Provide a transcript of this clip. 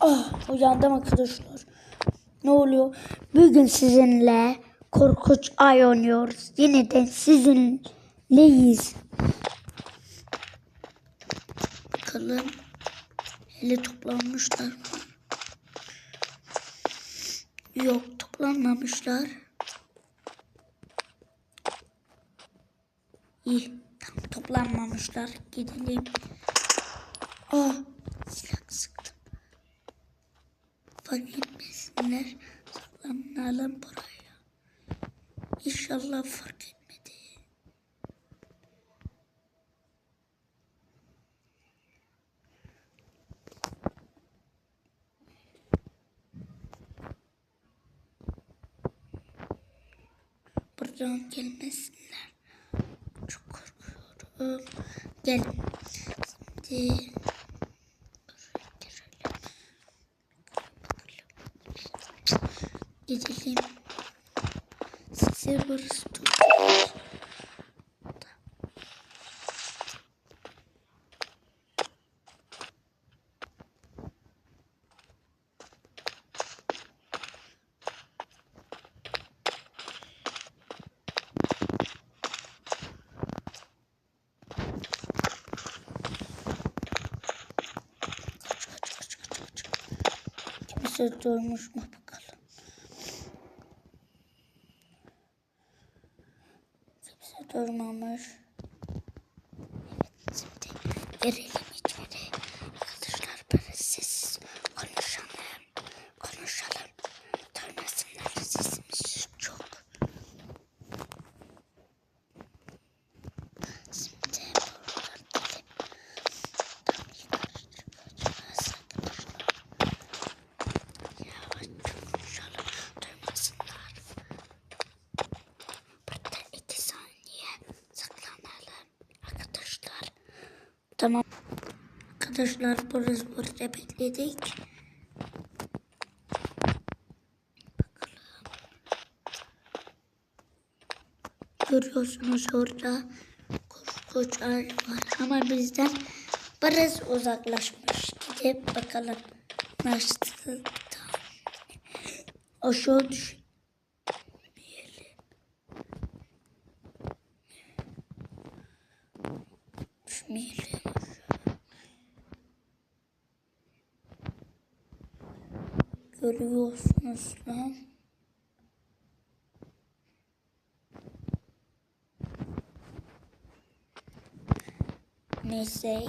Ah uyandım arkadaşlar. Ne oluyor? Bugün sizinle korkunç ay oynuyoruz. Yeniden sizinleyiz. Bakalım. Hele toplanmışlar mı? Yok toplanmamışlar. İyi. Tam toplanmamışlar. Gidelim. Ah silah sıktım. Fark etmesinler. Saklanalım buraya. İnşallah fark etmedi. Buradan gelmesinler. Çok korkuyorum. Gel. Şimdi Gidelim. Size burası. Kimse durmuş mu bakalım. Kimse durmamış. Evet şimdi girelim Tamam. Arkadaşlar burası burada bekledik. Görüyorsunuz orada ay var ama bizden biraz uzaklaşmış. Gidip bakalım nasıl aşağı düşmeyelim. Düşmeyelim. Görüyorsunuz lan. Neyse